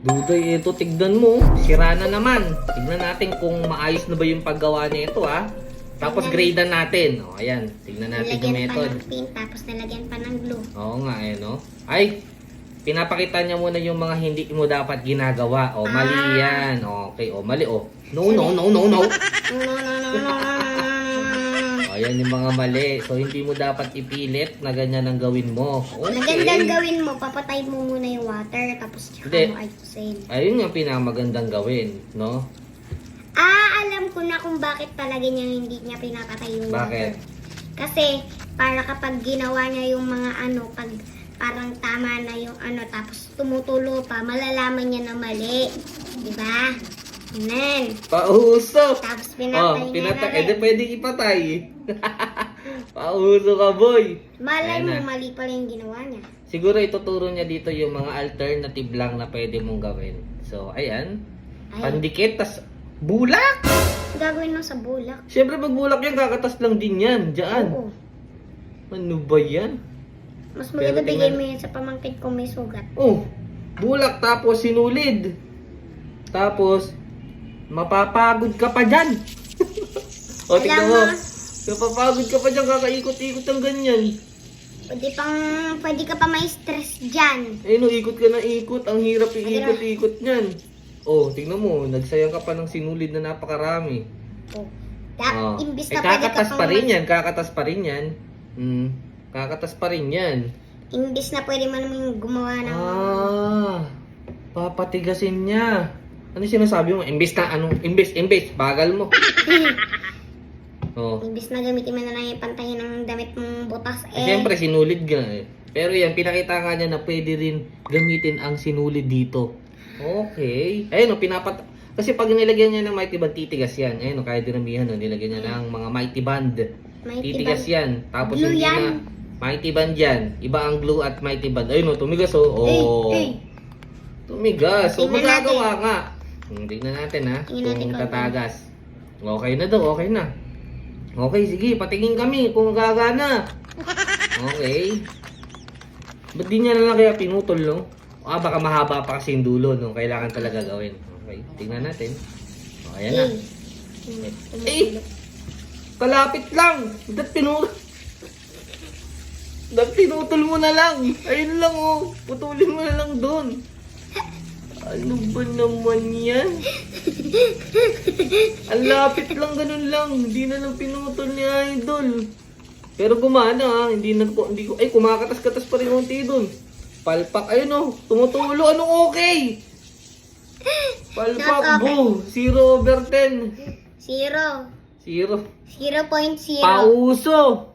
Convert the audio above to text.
Dudoy, ito tignan mo. Sira na naman. Tignan natin kung maayos na ba yung paggawa nito ah. Tapos gradean natin. O, ayan. Tignan natin yung Nilagyan pa method. ng paint, tapos nilagyan pa ng glue. Oo nga, eh, no? Ay, pinapakita niya muna yung mga hindi mo dapat ginagawa. O, mali Ah. yan. Okay, o, mali, o. No, no, no, no, no. No, no, no, no, no. Ayan yung mga mali. So, hindi mo dapat ipilit na ganyan ang gawin mo. Magandang Okay. gawin mo, papatay mo muna yung water, tapos tsaka Hindi. mo ayusin. Ayun yung pinakamagandang gawin, no? Ah, alam ko na kung bakit talaga niya hindi niya pinapatay yung Bakit? water. Kasi, para kapag ginawa niya yung mga ano, pag parang tama na yung ano, tapos tumutulo pa, malalaman niya na mali. Di ba? Nan. Pauso! Tapos Oh, pinatay niya pinatay. na Eh, di rin. pwede ipatay. Pauso ka, boy. Malay Ayan mo, na. mali pala yung ginawa niya. Siguro ituturo niya dito yung mga alternative lang na pwede mong gawin. So, ayan. Ay, Pandikit, tas bulak! gagawin mo sa bulak. Siyempre, pag bulak yan, kakatas lang din yan. Diyan. Oo. Ano ba yan? Mas maganda bigay mo yun sa pamangkin kung may sugat. Oh, bulak tapos sinulid. Tapos, mapapagod ka pa dyan. o, tignan mo. mo. Mapapagod ka pa dyan, kakaikot-ikot ng ganyan. Pwede pang, pwede ka pa may stress dyan. Eh, no, ikot ka na ikot. Ang hirap iikot-ikot niyan. Oh, tignan mo, nagsayang ka pa ng sinulid na napakarami. Oh. Da, Oh. imbis Eh, na pwede ka kakatas pa rin yan, kakatas pa rin yan. Hmm, kakatas pa rin yan. Imbis na pwede mo naman gumawa ng... Ah, papatigasin niya. Ano sinasabi mo? Imbis na ano? Imbis, imbis, bagal mo. Oh. imbis na gamitin mo na lang yung pantahin ng damit mong butas Eh, eh. Siyempre, sinulid ka eh. Pero yan, pinakita nga niya na pwede rin gamitin ang sinulid dito. Okay. Ayun, oh, pinapat... Kasi pag nilagyan niya ng mighty band, titigas yan. Ayun, oh, kaya dinamihan, oh, nilagyan niya ng mga mighty band. May Titigas tibang- yan. Tapos Glue hindi yan. na... Mighty band yan. Iba ang glue at mighty band. Ayun, oh, tumigas, oh. Ay, Oh. ay. Tumigas. So, Tingnan magagawa nga. Hmm, Tingnan natin, ha. Tingnan natin Kung kung tatagas. Okay na daw, okay na. Okay, sige, patingin kami kung gagana. Okay. Ba't di niya na lang kaya pinutol, no? Ah, baka mahaba pa kasi yung dulo, no? Kailangan talaga gawin. Okay, tingnan natin. O, ayan na. Eh. Eh! Kalapit lang! Ba't pinutol? Ba't pinutol mo na lang? Ayun lang, oh. Putulin mo na lang doon. Ano ba naman yan? Ang lapit lang, ganun lang. Hindi na lang pinutol ni Idol. Pero gumana ha, hindi na po, hindi ko, ay kumakatas-katas pa rin konti doon. Palpak, ayun oh, tumutulo, anong okay? Palpak, Not okay. bo, 0 over 10. Zero. 0. 0.0. Pauso.